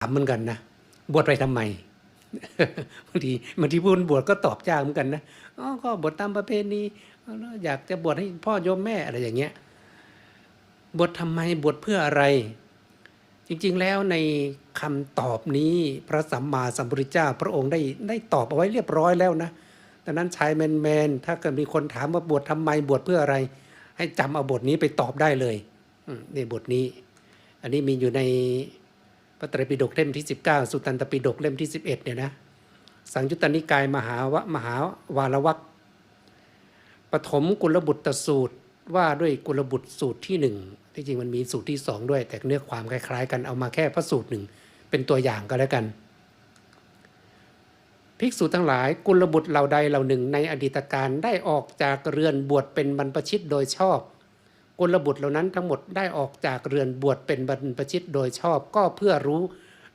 ถามเหมือนกันนะบวชไปทำไมบางทีบางทีพูดบวชก็ตอบยากเหมือนกันนะอ๋อก็บวชตามประเพณีแล้วอยากจะบวชให้พ่อโยมแม่อะไรอย่างเงี้ยบวชทำไมบวชเพื่ออะไร จริงๆแล้วในคำตอบนี้พระสัมมาสัมพุทธเจ้า พระองค์ได้ได้ตอบเอาไว้เรียบร้อยแล้วนะดังนั้นชายแมนแมนๆถ้าเกิดมีคนถามว่าบวชทำไมบวชเพื่ออะไร ให้จำเอาบทนี้ไปตอบได้เลยในบทนี้ อันนี้มีอยู่ใน พระไตรปิฎกเล่มที่ 19 สุตตันตปิฎกเล่มที่ 11เนี่ยนะสังยุตตนิกายมหาวะมหาวาลวักปฐมกุลบุตรสูตรว่าด้วยกุลบุตรสูตรที่หนึ่งที่จริงมันมีสูตรที่สองด้วย แต่เนื้อความคล้าย ๆ กันเอามาแค่พระสูตรหนึ่งเป็นตัวอย่างก็แล้วกัน ภิกษุทั้งหลายกุลบุตรเหล่าใดเหล่าหนึ่งในอดีตการได้ออกจากเรือนบวชเป็นบรรพชิตโดยชอบ กุลบุตรเหล่านั้นทั้งหมดได้ออกจากเรือนบวชเป็นบรรพชิตโดยชอบก็เพื่อรู้